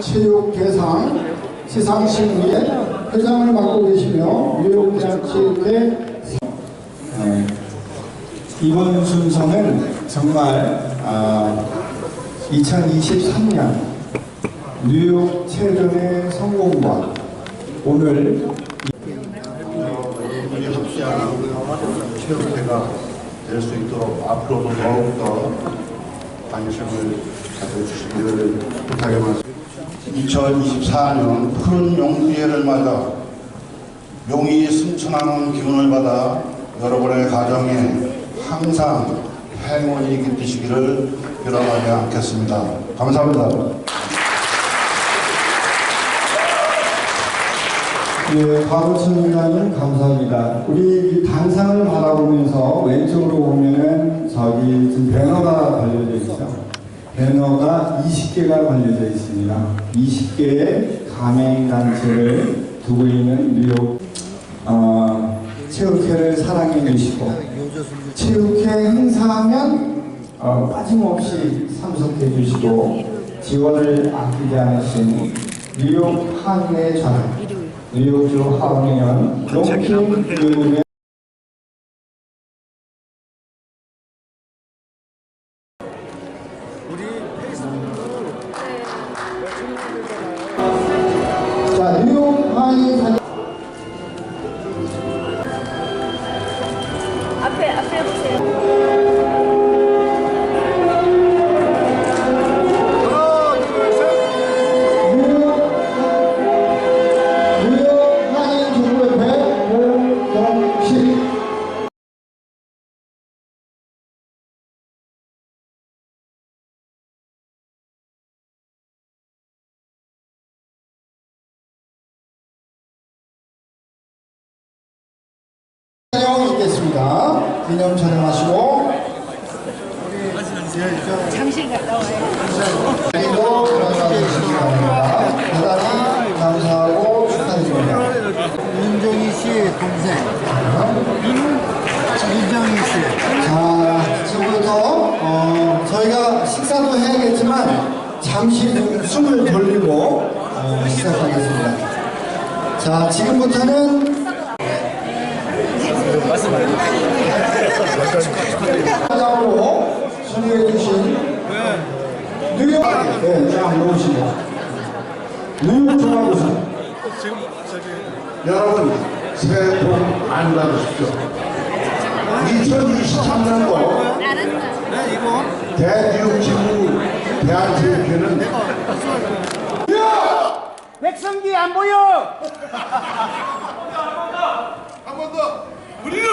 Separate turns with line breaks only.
체육 대상 시상식의 회장을 맡고 계시며 뉴욕대학체육회 네, 이번 순서는 정말 아, 2023년 뉴욕 체전의 성공과 오늘
우리 합시하는 체육회가 될 수 있도록 앞으로도 더욱더 관심을 주시기를 부탁의 말씀. 2024년 푸른 용기회를 맞아 용이 승천하는 기운을 받아 여러분의 가정에 항상 행운이 깃드시기를 빌어가지 않겠습니다. 감사합니다.
예, 위원님 감사합니다. 우리 이 단상을 바라보면서 왼쪽으로 보면은 저기 지금 배너가 걸려져 있죠. 배너가 20개가 걸려져 있습니다. 20개의 가맹단체를 두고 있는 뉴욕 어, 체육회를 사랑해 주시고 체육회 행사하면 어, 빠짐없이 참석해 주시고 지원을 아끼지 않으신 뉴욕 한의 전환 뉴욕주 하원의원 롱킹 의 원의 자 뉴욕 한의 사
앞에 앞에 보세요.
기념 촬영하시고
잠실 갔다 와요.
그리고 들어가주시기 바랍니다. 대단히 감사하고 축하드립니다.
윤정희 씨의 동생 윤정희 씨
자, 지금부터 어, 저희가 식사도 해야겠지만 잠시 좀 숨을 돌리고 어, 시작하겠습니다. 자, 지금부터는 사장으로 순위 해 주신 뉴욕 네, 쫙 놓으시고 뉴욕 중앙부서
여러분 새해 복 많이 받으십시오. 2023년도 대뉴욕 지구 대한체육회는
백성기 안 보여!
한 번 더. 우리는